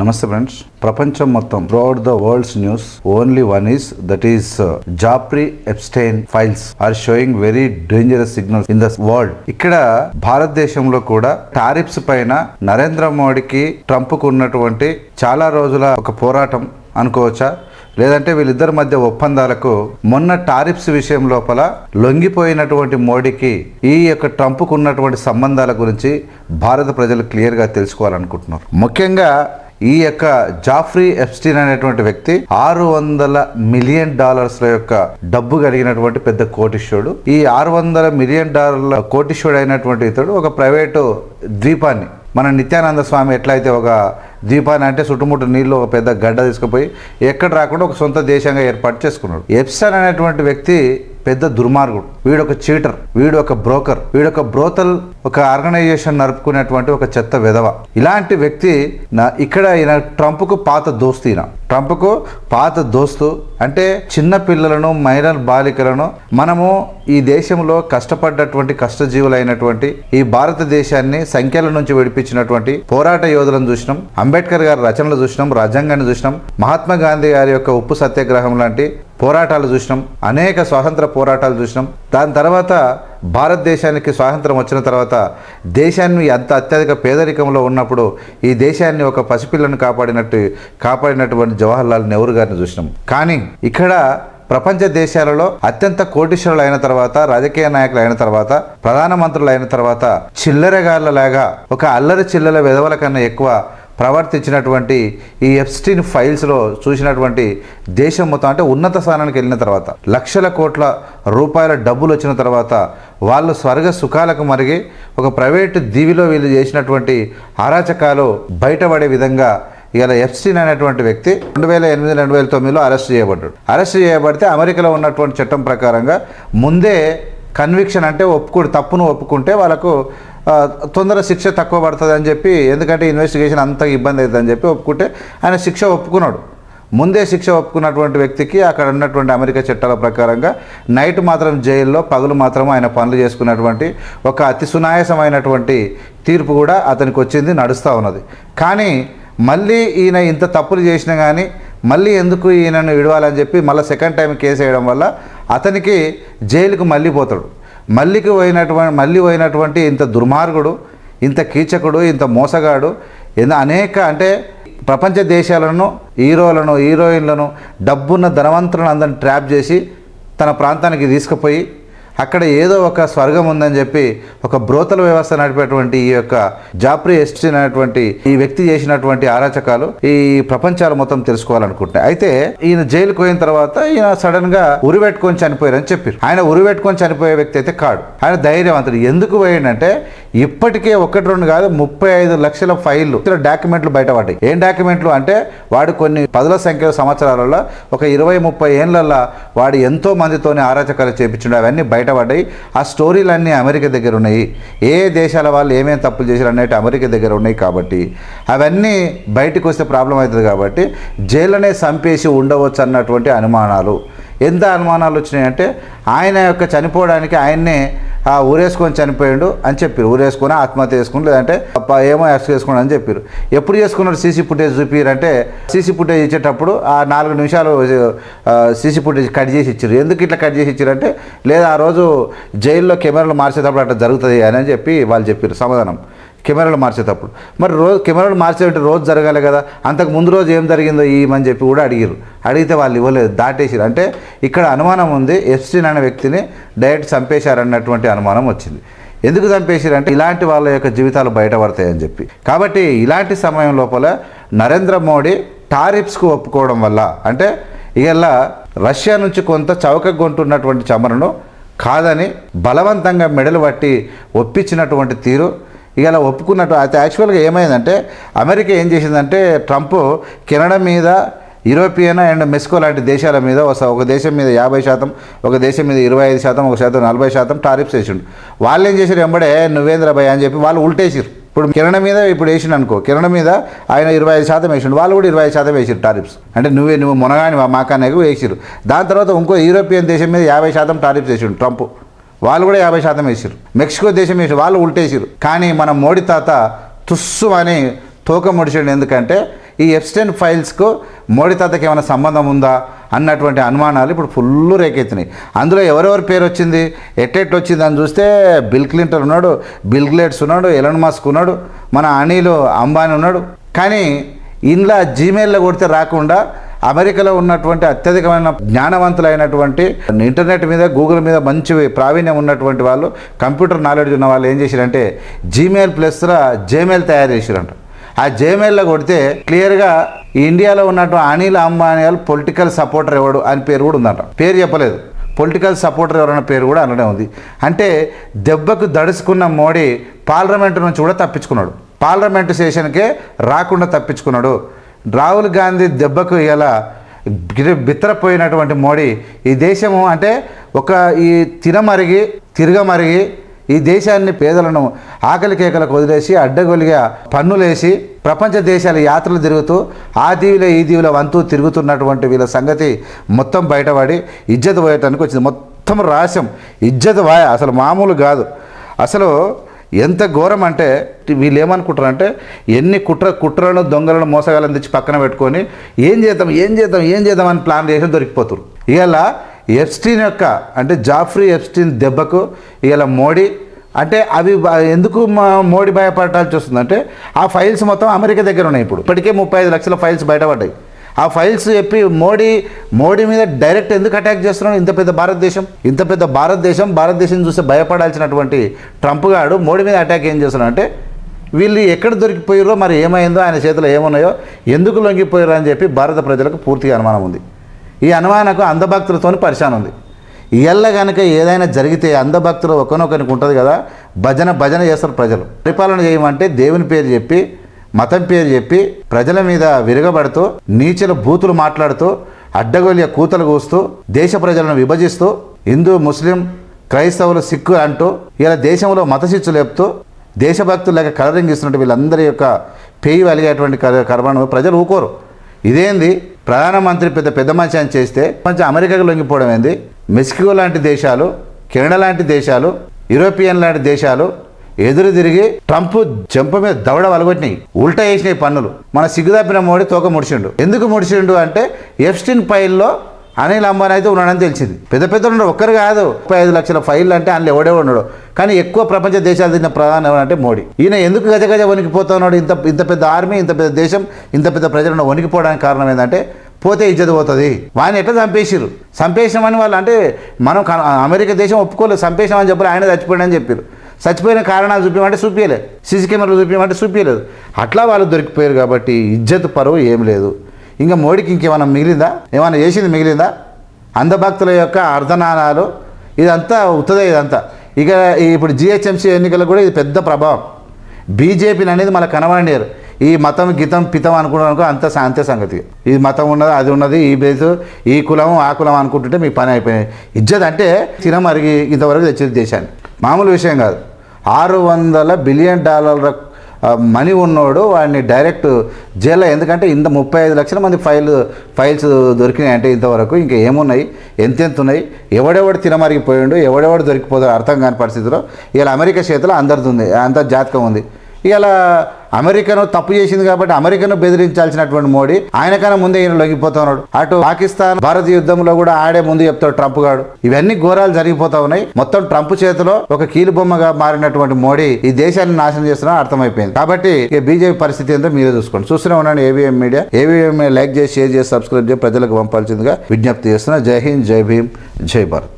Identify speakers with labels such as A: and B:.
A: నమస్తే ఫ్రెండ్స్. ప్రపంచం మొత్తం throughout the world's news only one is that is Jeffrey Epstein files are showing very dangerous signals in the world ఇక్కడ భారతదేశంలో కూడా tariffs పైన నరేంద్ర మోడీకి ట్రంప్కు ఉన్నటువంటి చాలా రోజుల ఒక పోరాటం అనుకోవచ్చా? లేదంటే వీళ్ళిద్దరి మధ్య ఒప్పందాలకు మొన్న టారిఫ్స్ విషయం లోపల లొంగిపోయినటువంటి మోడీకి ఈ యొక్క ట్రంప్కు ఉన్నటువంటి సంబంధాల గురించి భారత ప్రజలు క్లియర్గా తెలుసుకోవాలనుకుంటున్నారు. ముఖ్యంగా ఈ యొక్క జాఫ్రీ ఎప్స్టీన్ అనేటువంటి వ్యక్తి ఆరు వందల మిలియన్ డాలర్స్ల యొక్క డబ్బు కలిగినటువంటి పెద్ద కోటిష్యుడు ఈ ఆరు వందల మిలియన్ డాలర్ల కోటిష్యుడు అయినటువంటి ఇతడు ఒక ప్రైవేటు ద్వీపాన్ని. మన నిత్యానంద స్వామి ఎట్లయితే ఒక ద్వీపాన్ని అంటే చుట్టుముట్టు నీళ్ళు ఒక పెద్ద గడ్డ తీసుకుపోయి ఎక్కడ రాకుండా ఒక సొంత దేశంగా ఏర్పాటు చేసుకున్నాడు. ఎప్సన్ అనేటువంటి వ్యక్తి పెద్ద దుర్మార్గుడు. వీడు ఒక చీటర్. వీడు ఒక బ్రోకర్. వీడు ఒక బ్రోతల్ ఒక ఆర్గనైజేషన్ నడుపుకునేటువంటి ఒక చెత్త విధవ. ఇలాంటి వ్యక్తి నా ఇక్కడ ఈయన ట్రంప్కు పాత దోస్తు ఈయన. ట్రంప్కు పాత దోస్తు అంటే చిన్న పిల్లలను మైనర్ బాలికలను మనము ఈ దేశంలో కష్టపడ్డటువంటి కష్టజీవులైనటువంటి ఈ భారతదేశాన్ని సంఖ్యల నుంచి విడిపించినటువంటి పోరాట యోధులను చూసినాం అంబేద్కర్ గారి రచనలు చూసినాం రాజ్యాంగాన్ని చూసినాం మహాత్మా గాంధీ గారి యొక్క ఉప్పు సత్యాగ్రహం లాంటి పోరాటాలు చూసినాం అనేక స్వాతంత్ర పోరాటాలు చూసినాం. దాని తర్వాత భారతదేశానికి స్వాతంత్రం వచ్చిన తర్వాత దేశాన్ని అంత అత్యధిక పేదరికంలో ఉన్నప్పుడు ఈ దేశాన్ని ఒక పసిపిల్లను కాపాడినట్టు కాపాడినటువంటి జవహర్లాల్ నెహ్రూ గారిని చూసినాం. కానీ ఇక్కడ ప్రపంచ దేశాలలో అత్యంత కోటీశ్వరులు అయిన తర్వాత రాజకీయ నాయకులు అయిన తర్వాత ప్రధానమంత్రులు అయిన తర్వాత చిల్లరగాళ్ళలాగా ఒక అల్లరి చిల్లర విధవల కన్నా ఎక్కువ ప్రవర్తించినటువంటి ఈ ఎఫ్స్టీన్ ఫైల్స్లో చూసినటువంటి దేశం మొత్తం అంటే ఉన్నత స్థానానికి వెళ్ళిన తర్వాత లక్షల కోట్ల రూపాయల డబ్బులు వచ్చిన తర్వాత వాళ్ళు స్వర్గ సుఖాలకు మరిగి ఒక ప్రైవేట్ దీవిలో వీళ్ళు చేసినటువంటి అరాచకాలు బయటపడే విధంగా ఇలా ఎఫ్సిన్ అనేటువంటి వ్యక్తి రెండు వేల ఎనిమిది రెండు వేల తొమ్మిదిలో అరెస్ట్ చేయబడ్డాడు. అరెస్ట్ చేయబడితే అమెరికాలో ఉన్నటువంటి చట్టం ప్రకారంగా ముందే కన్విక్షన్ అంటే ఒప్పుకోడు తప్పును ఒప్పుకుంటే వాళ్ళకు తొందర శిక్ష తక్కువ పడుతుంది అని చెప్పి ఎందుకంటే ఇన్వెస్టిగేషన్ అంత ఇబ్బంది అవుతుందని చెప్పి ఒప్పుకుంటే ఆయన శిక్ష ఒప్పుకున్నాడు. ముందే శిక్ష ఒప్పుకున్నటువంటి వ్యక్తికి అక్కడ ఉన్నటువంటి అమెరికా చట్టాల ప్రకారంగా నైట్ మాత్రం జైల్లో పగులు మాత్రం ఆయన పనులు చేసుకున్నటువంటి ఒక అతి సునాయాసమైనటువంటి తీర్పు కూడా అతనికి వచ్చింది నడుస్తూ ఉన్నది. కానీ మళ్ళీ ఈయన ఇంత తప్పులు చేసినా కానీ మళ్ళీ ఎందుకు ఈయనను విడవాలని చెప్పి మళ్ళీ సెకండ్ టైం కేసు వేయడం వల్ల అతనికి జైలుకు మళ్ళీ పోతాడు. మళ్ళీకి పోయినటువంటి మళ్ళీ పోయినటువంటి ఇంత దుర్మార్గుడు ఇంత కీచకుడు ఇంత మోసగాడు ఇంత అనేక అంటే ప్రపంచ దేశాలను హీరోలను హీరోయిన్లను డబ్బున్న ధనవంతులను అందరిని ట్రాప్ చేసి తన ప్రాంతానికి తీసుకుపోయి అక్కడ ఏదో ఒక స్వర్గం ఉందని చెప్పి ఒక బ్రోతల వ్యవస్థ నడిపేటువంటి ఈ యొక్క జాప్రీ ఎస్టిన్ అనేటువంటి ఈ వ్యక్తి చేసినటువంటి ఆరాచకాలు ఈ ప్రపంచాలు మొత్తం తెలుసుకోవాలనుకుంటున్నాయి. అయితే ఈయన జైలుకు పోయిన తర్వాత ఈయన సడన్గా ఉరిపెట్టుకొని చనిపోయారని చెప్పారు. ఆయన ఉరిపెట్టుకొని చనిపోయే వ్యక్తి అయితే కాడు. ఆయన ధైర్యవంతుడు. ఎందుకు పోయిందంటే ఇప్పటికే ఒకటి రెండు కాదు ముప్పై ఐదు లక్షల ఫైళ్ళు డాక్యుమెంట్లు బయటపడ్డాయి ఏం డాక్యుమెంట్లు అంటే వాడు కొన్ని పదుల సంఖ్యల సంవత్సరాలలో ఒక ఇరవై ముప్పై ఏళ్ళల్లో వాడు ఎంతో మందితోని ఆరాచకాలు చేపించిండు. అవన్నీ బయట బయటపడ్డాయి ఆ స్టోరీలన్నీ అమెరికా దగ్గర ఉన్నాయి. ఏ దేశాల వాళ్ళు ఏమేమి తప్పులు చేశారు అనేవి అమెరికా దగ్గర ఉన్నాయి కాబట్టి. అవన్నీ బయటకు వస్తే ప్రాబ్లం అవుతుంది కాబట్టి జైల్లోనే చంపేసి ఉండవచ్చు అన్నటువంటి అనుమానాలు. ఎంత అనుమానాలు వచ్చినాయంటే ఆయన యొక్క చనిపోవడానికి ఆయన్నే ఆ ఊరేసుకొని చనిపోయాడు అని చెప్పారు ఊరేసుకొని ఆత్మహత్య చేసుకుని లేదంటే అప్ప ఏమో అరెస్ట్ చేసుకున్నాడు అని చెప్పారు ఎప్పుడు చేసుకున్నాడు సీసీ ఫుటేజ్ చూపిరంటే సీసీ ఫుటేజ్ ఇచ్చేటప్పుడు ఆ నాలుగు నిమిషాలు సీసీ ఫుటేజ్ కట్ చేసి ఇచ్చారు ఎందుకు ఇట్లా కట్ చేసి ఇచ్చారు అంటే లేదా ఆ రోజు జైల్లో కెమెరాలు మార్చేటప్పుడు అట్లా జరుగుతుంది అని చెప్పి వాళ్ళు చెప్పారు సమాధానం. కెమెరాలు మార్చేటప్పుడు. మరి రోజు కెమెరాలు మార్చేటప్పుడు రోజు జరగాలి కదా. అంతకు ముందు రోజు ఏం జరిగిందో ఇవ్వమని చెప్పి కూడా అడిగారు అడిగితే వాళ్ళు ఇవ్వలేదు దాటేసారు అంటే ఇక్కడ అనుమానం ఉంది ఎఫ్స్టీన్ అనే వ్యక్తిని డైరెక్ట్ చంపేశారన్నటువంటి అనుమానం వచ్చింది. ఎందుకు చంపేశారంటే ఇలాంటి వాళ్ళ యొక్క జీవితాలు బయటపడతాయని చెప్పి. కాబట్టి ఇలాంటి సమయం లోపల నరేంద్ర మోడీ టారిఫ్స్కు ఒప్పుకోవడం వల్ల అంటే ఇలా రష్యా నుంచి కొంత చౌక కొంటున్నటువంటి చమరను కాదని బలవంతంగా మెడలు పట్టి ఒప్పించినటువంటి తీరు ఇలా ఒప్పుకున్నట్టు అయితే యాక్చువల్గా ఏమైందంటే అమెరికా ఏం చేసిందంటే ట్రంప్ కెనడా మీద యూరోపియన్ అండ్ మెస్కో లాంటి దేశాల మీద ఒక ఒక దేశం మీద యాభై శాతం ఒక దేశం మీద ఇరవై ఐదు శాతం ఒక శాతం నలభై శాతం టారిఫ్స్ వేసిండు వాళ్ళు ఏం చేశారు ఎంబడే నువ్వేంద్ర భయ అని చెప్పి వాళ్ళు ఉల్టేసారు ఇప్పుడు కిరణ మీద ఇప్పుడు వేసిండు అనుకో కిరణ మీద ఆయన ఇరవై ఐదు శాతం వేసిండు. వాళ్ళు కూడా ఇరవై ఐదు శాతం వేసారు టారిఫ్స్. అంటే నువ్వే నువ్వు మునగాని మాకానే వేసిరు దాని తర్వాత ఇంకో యూరోపియన్ దేశం మీద యాభై శాతం టారిఫ్స్ వేసిండు ట్రంప్. వాళ్ళు కూడా యాభై శాతం వేసారు మెక్సికో దేశం వేసి వాళ్ళు ఉల్టేసారు కానీ మన మోడీ తాత తుస్సు అని తోక ముడిచాడు ఎందుకంటే ఈ ఎప్స్టెన్ ఫైల్స్కు మోడీ తాతకి ఏమైనా సంబంధం ఉందా అన్నటువంటి అనుమానాలు ఇప్పుడు ఫుల్ రేకెత్తినాయి. అందులో ఎవరెవరి పేరు వచ్చింది? ఎట్టెట్ వచ్చింది అని చూస్తే బిల్ క్లింటర్ ఉన్నాడు బిల్ గ్లేట్స్ ఉన్నాడు ఎలన్ మాస్క్ ఉన్నాడు మన అనిల్ అంబానీ ఉన్నాడు. కానీ ఇందులో జీమెయిల్లో కొడితే రాకుండా అమెరికాలో ఉన్నటువంటి అత్యధికమైన జ్ఞానవంతులైనటువంటి ఇంటర్నెట్ మీద గూగుల్ మీద మంచి ప్రావీణ్యం ఉన్నటువంటి వాళ్ళు కంప్యూటర్ నాలెడ్జ్ ఉన్న వాళ్ళు ఏం చేశారంటే జీమెయిల్ ప్లస్లో జేమెయిల్ తయారు చేశారంట. ఆ జేమెయిల్లో కొడితే క్లియర్గా ఇండియాలో ఉన్నటువంటి అనిల్ అంబానీ పొలిటికల్ సపోర్టర్ ఎవడు అని పేరు కూడా ఉందంట. పేరు చెప్పలేదు. పొలిటికల్ సపోర్టర్ ఎవరైనా పేరు కూడా అనడం ఉంది. అంటే దెబ్బకు దడుచుకున్న మోడీ పార్లమెంటు నుంచి కూడా తప్పించుకున్నాడు. పార్లమెంటు సెషన్కే రాకుండా తప్పించుకున్నాడు. రాహుల్ గాంధీ దెబ్బకు ఇలా బిత్తరపోయినటువంటి మోడీ ఈ దేశము అంటే ఒక ఈ తినమరిగి తిరగమరిగి ఈ దేశాన్ని పేదలను ఆకలి కేకలకు వదిలేసి అడ్డగొలిగా పన్నులేసి ప్రపంచ దేశాల యాత్రలు తిరుగుతూ ఆ దీవిలో ఈ దీవిలో వంతు తిరుగుతున్నటువంటి వీళ్ళ సంగతి మొత్తం బయటపడి ఇజ్జత్ పోయటానికి వచ్చింది. మొత్తం రాశం ఇజ్జత్ వాయ అసలు మామూలు కాదు. అసలు ఎంత ఘోరం అంటే వీళ్ళు ఏమనుకుంటారంటే ఎన్ని కుట్ర కుట్రలను దొంగలను మోసగాలను తెచ్చి పక్కన పెట్టుకొని ఏం చేద్దాం ఏం చేద్దాం ఏం చేద్దాం అని ప్లాన్ చేసి దొరికిపోతారు. ఇలా ఎఫ్స్టీన్ యొక్క అంటే జాఫ్రీ ఎఫ్స్టీన్ దెబ్బకు ఇలా మోడీ అంటే అవి ఎందుకు మా మోడీ భయపడాల్సి వస్తుందంటే ఆ ఫైల్స్ మొత్తం అమెరికా దగ్గర ఉన్నాయి ఇప్పుడు. ఇప్పటికే ముప్పై ఐదు లక్షల ఫైల్స్ బయటపడ్డాయి. ఆ ఫైల్స్ చెప్పి మోడీ మోడీ మీద డైరెక్ట్ ఎందుకు అటాక్ చేస్తున్నాడు? ఇంత పెద్ద భారతదేశం ఇంత పెద్ద భారతదేశం భారతదేశం చూస్తే భయపడాల్సినటువంటి ట్రంప్ గాడు మోడీ మీద అటాక్ ఏం చేస్తున్నాడు అంటే వీళ్ళు ఎక్కడ దొరికిపోయారో మరి ఏమైందో ఆయన చేతిలో ఏమున్నాయో ఎందుకు లొంగిపోయారో అని చెప్పి భారత ప్రజలకు పూర్తిగా అనుమానం ఉంది. ఈ అనుమానకు అందభక్తులతో పరిశాన్ ఉంది. ఇళ్ళ కనుక ఏదైనా జరిగితే అందభక్తులు ఒకనొకరికి ఉంటుంది కదా భజన భజన చేస్తారు ప్రజలు. పరిపాలన చేయమంటే దేవుని పేరు చెప్పి మతం పేరు చెప్పి ప్రజల మీద విరగబడుతూ నీచల బూతులు మాట్లాడుతూ అడ్డగొలియ కూతలు కూస్తూ దేశ ప్రజలను విభజిస్తూ హిందూ ముస్లిం క్రైస్తవులు సిక్కు అంటూ ఇలా దేశంలో మతశిచ్చు లేపుతూ దేశభక్తులాగా కలరింగ్ ఇస్తున్నట్టు వీళ్ళందరి యొక్క పేయి వెలిగేటువంటి కర్మను ప్రజలు ఊకోరు. ఇదేంది? ప్రధానమంత్రి పెద్ద పెద్ద మంచి అని చేస్తే కొంచెం అమెరికాకు లొంగిపోవడం ఏంది? మెక్సికో లాంటి దేశాలు కెనడా లాంటి దేశాలు యూరోపియన్ లాంటి దేశాలు ఎదురు తిరిగి ట్రంప్ జంప మీద దవడ వలగొట్టినాయి ఉల్టా వేసినాయి పన్నులు. మన సిగ్గుదాపిన మోడీ తోక ముడిచిండు. ఎందుకు ముడిచిండు అంటే ఎఫ్స్టిన్ ఫైల్లో అనిల్ అంబానీ అయితే ఉన్నాడని తెలిసింది. పెద్ద పెద్ద ఉండడు ఒక్కరు కాదు. ముప్పై ఐదు లక్షల ఫైల్ అంటే అందులో ఎవడే ఉండడు కానీ ఎక్కువ ప్రపంచ దేశాలు తిన్న ప్రధాని ఎవరంటే మోడీ. ఈయన ఎందుకు గజ గజ వణికిపోతున్నాడు ఇంత ఇంత పెద్ద ఆర్మీ ఇంత పెద్ద దేశం ఇంత పెద్ద ప్రజలను వణికిపోవడానికి కారణం ఏంటంటే పోతే ఇజ్జత పోతుంది. వాడిని ఎట్లా చంపేసిరు చంపేసామని వాళ్ళు అంటే మనం అమెరికా దేశం ఒప్పుకోలేదు చంపేసామని చెప్పారు ఆయన చచ్చిపోయాడని చెప్పారు చచ్చిపోయిన కారణాలు చూపించమంటే చూపించలేదు. సీసీ కెమెరాలు చూపించమంటే చూపించలేదు. అట్లా వాళ్ళు దొరికిపోయారు కాబట్టి ఇజ్జత్ పరువు ఏం లేదు. ఇంకా మోడీకి ఇంకేమైనా మిగిలిందా? ఏమైనా చేసింది మిగిలిందా? అంధభక్తుల యొక్క అర్ధనానాలు ఇదంతా ఉత్తదే ఇదంతా. ఇక ఇప్పుడు జిహెచ్ఎంసీ ఎన్నికలకు కూడా ఇది పెద్ద ప్రభావం. బీజేపీని అనేది మళ్ళీ కనబడినారు ఈ మతం గీతం పితం అనుకున్నాను అంత అంతే సంగతి. ఈ మతం ఉన్నది అది ఉన్నది ఈ బేసు ఈ కులం ఆ కులం అనుకుంటుంటే మీ పని అయిపోయింది. ఇజ్జత్ అంటే తినమరిగి ఇంతవరకు తెచ్చేది దేశాన్ని. మామూలు విషయం కాదు. ఆరు వందల బిలియన్ డాలర్ల మనీ ఉన్నోడు వాడిని డైరెక్ట్ జైల్లో. ఎందుకంటే ఇంత ముప్పై ఐదు లక్షల మంది ఫైల్ ఫైల్స్ దొరికినాయి అంటే ఇంతవరకు. ఇంకా ఏమున్నాయి? ఎంతెంత ఉన్నాయి ఎవడెవడు తినమరిగిపోయిండు? ఎవడెవడు దొరికిపోతాడు అర్థం కాని పరిస్థితిలో ఇలా అమెరికా చేతిలో అందరిది ఉంది అంత జాతకం ఉంది. ఇలా అమెరికాను తప్పు చేసింది కాబట్టి అమెరికాను బెదిరించాల్సినటువంటి మోడీ ఆయనకన్నా ముందే ఈయన లొంగిపోతున్నాడు అటు పాకిస్తాన్ భారత యుద్ధంలో కూడా ఆడే ముందు చెప్తాడు ట్రంప్ గాడు. ఇవన్నీ ఘోరాలు జరిగిపోతా ఉన్నాయి. మొత్తం ట్రంప్ చేతిలో ఒక కీలు బొమ్మగా మారినటువంటి మోడీ ఈ దేశాన్ని నాశనం చేస్తున్నా అర్థమైపోయింది. కాబట్టి బీజేపీ పరిస్థితి ఏంటో మీరే చూసుకోండి. చూస్తూనే ఉన్నాను ఏవిఎం మీడియా ఏవిఎం లైక్ చేసి షేర్ చేసి సబ్స్క్రైబ్ చేసి ప్రజలకు పంపాల్సిందిగా విజ్ఞప్తి చేస్తున్నా. జై హింద్ జై భీమ్ జై భారత్.